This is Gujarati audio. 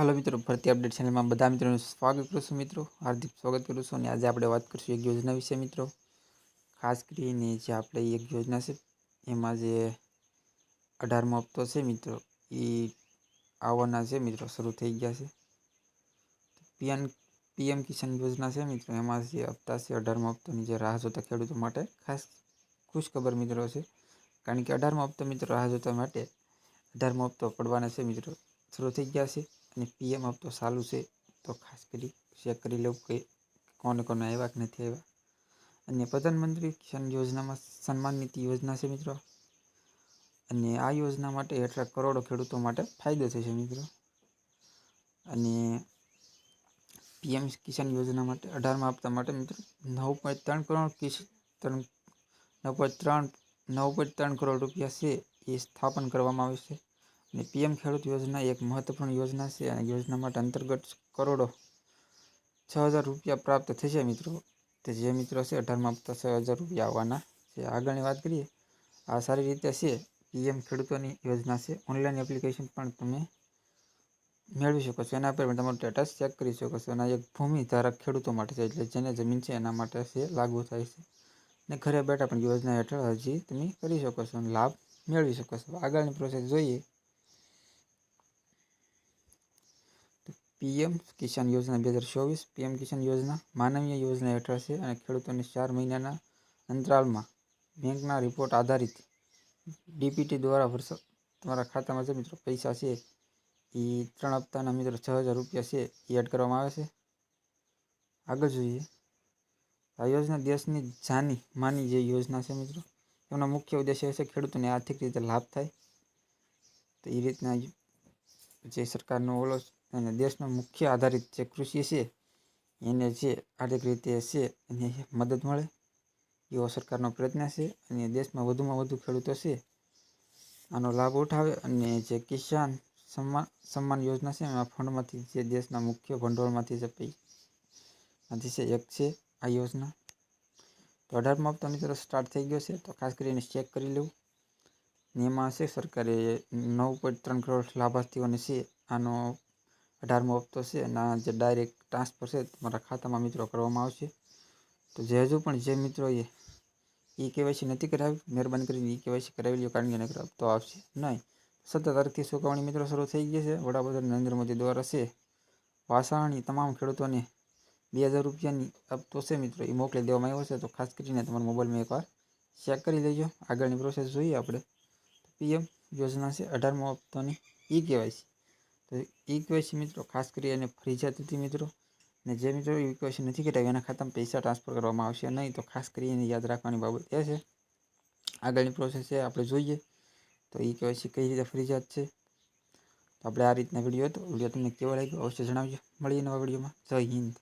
હાલો મિત્રો ભરતી અપડેટ ચેનલમાં બધા મિત્રોનું સ્વાગત કરું છું મિત્રો. હાર્દિક સ્વાગત કરું છું અને આજે આપણે વાત કરીશું એક યોજના વિશે મિત્રો. ખાસ કરીને જે આપણે એક યોજના છે, એમાં જે અઢારમો હપ્તો છે મિત્રો, એ આવવાના છે મિત્રો, શરૂ થઈ ગયા છે. પીએમ પીએમ કિસાન યોજના છે મિત્રો, એમાં જે હપ્તા છે, અઢારમો હપ્તોની જે રાહ જોતા ખેડૂતો માટે ખાસ ખુશખબર મિત્રો છે. કારણ કે અઢારમો હપ્તો મિત્રો રાહ જોતા માટે અઢારમો હપ્તો પડવાના છે મિત્રો, શરૂ થઈ ગયા છે. અને પીએમ આપતો ચાલુ છે, તો ખાસ કરી ચેક કરી લેવું કે કોને કોને આવ્યા કે નથી આવ્યા અને પ્રધાનમંત્રી કિસાન યોજનામાં સન્માન નીતિ યોજના છે મિત્રો. અને આ યોજના માટે એટલા કરોડો ખેડૂતો માટે ફાયદો થશે મિત્રો. અને પીએમ કિસાન યોજના માટે અઢારમાં હપ્તા માટે મિત્રો નવ પોઈન્ટ ત્રણ કરોડ કિસ ત્રણ નવ પોઈન્ટ ત્રણ, નવ પોઈન્ટ ત્રણ કરોડ રૂપિયા છે એ સ્થાપન કરવામાં આવે છે. અને પીએમ ખેડૂત યોજના એક મહત્વપૂર્ણ યોજના છે અને યોજના માટે અંતર્ગત કરોડો છ હજાર રૂપિયા પ્રાપ્ત થશે મિત્રો. તે જે મિત્રો છે અઢારમાં હપ્તા છ હજાર રૂપિયા આવવાના છે. આગળની વાત કરીએ, આ સારી રીતે છે. પીએમ ખેડૂતોની યોજના છે. ઓનલાઈન એપ્લિકેશન પણ તમે મેળવી શકો છો. એના પર પણ તમારું સ્ટેટસ ચેક કરી શકો છો. અને એક ભૂમિ ધારક ખેડૂતો માટે છે, એટલે જેને જમીન છે એના માટે છે, લાગુ થાય છે. અને ઘરે બેઠા પણ યોજના હેઠળ અરજી તમે કરી શકો છો અને લાભ મેળવી શકો છો. આગળની પ્રોસેસ જોઈએ. પીએમ કિસાન યોજના બે હજાર ચોવીસ, પીએમ કિસાન યોજના માનવીય યોજના હેઠળ છે અને ખેડૂતોને ચાર મહિનાના અંતરાલમાં બેંકના રિપોર્ટ આધારિત ડીપીટી દ્વારા વર્ષ, તમારા ખાતામાં જે મિત્રો, પૈસા છે. એ ત્રણ હપ્તાના મિત્રો છ હજાર રૂપિયા છે એ એડ કરવામાં આવે છે. આગળ જોઈએ. આ યોજના દેશની જાની માની જે યોજના છે મિત્રો એમનો મુખ્ય ઉદ્દેશ્ય છે ખેડૂતોને આર્થિક રીતે લાભ થાય. તો એ રીતના જે સરકારનો ઓલો અને દેશનો મુખ્ય આધારિત જે કૃષિ છે, એને જે આર્થિક રીતે છે, એને મદદ મળે એવો સરકારનો પ્રયત્ન છે અને દેશમાં વધુમાં વધુ ખેડૂતો છે, આનો લાભ ઉઠાવે અને જે કિસાન સન્માન સન્માન યોજના છે, એમાં ફંડમાંથી જે દેશના મુખ્ય ભંડોળમાંથી જે પૈસામાંથી છે એક છે આ યોજના. તો અઢારમાં હપ્તો મિત્રો સ્ટાર્ટ થઈ ગયો છે, તો ખાસ કરીને ચેક કરી લેવું. ને એમાં છે સરકારે નવ પોઈન્ટ ત્રણ કરોડ લાભાર્થીઓને છે, આનો અઢારમો હપ્તો છે એના જે ડાયરેક્ટ ટ્રાન્સફર છે તમારા ખાતામાં મિત્રો કરવામાં આવશે. તો જે હજુ પણ જે મિત્રોએ ઈ કેવાયસી નથી કરાવી, મહેરબાની કરીને ઈ કેવાયસી કરાવી લો કારણ કે નકર હપ્તો આવશે નહીં. સત્તર તારીખથી સુકવણી મિત્રો શરૂ થઈ ગઈ છે. વડાપ્રધાન નરેન્દ્ર મોદી દ્વારા છે. વાસાણી તમામ ખેડૂતોને બે હજાર રૂપિયાની હપ્તો છે મિત્રો. એ મોકલી દેવામાં આવ્યો છે. તો ખાસ કરીને તમારા મોબાઈલમાં એકવાર ચેક કરી લેજો. આગળની પ્રોસેસ જોઈએ આપણે. પીએમ યોજના છે અઢારમો હપ્તોની. E KYC. તો ઈ કેવાયસી મિત્રો, ખાસ કરી અને ફરજિયાત હતી મિત્રો. ને જે મિત્રો ઈ કેવાયસી નથી કરાવી એના ખાતામાં પૈસા ટ્રાન્સફર કરવામાં આવશે નહીં, તો ખાસ કરીને યાદ રાખવાની બાબત એ છે. આગળની પ્રોસેસ છે, આપણે જોઈએ. તો એ કેવાયસી કઈ રીતે ફરજિયાત છે. તો આપણે આ રીતના વીડિયો હતો. વીડિયો તમને કેવો લાગ્યો અવશ્ય જણાવજો. મળીએ નવા વિડીયોમાં. જય હિન્દ.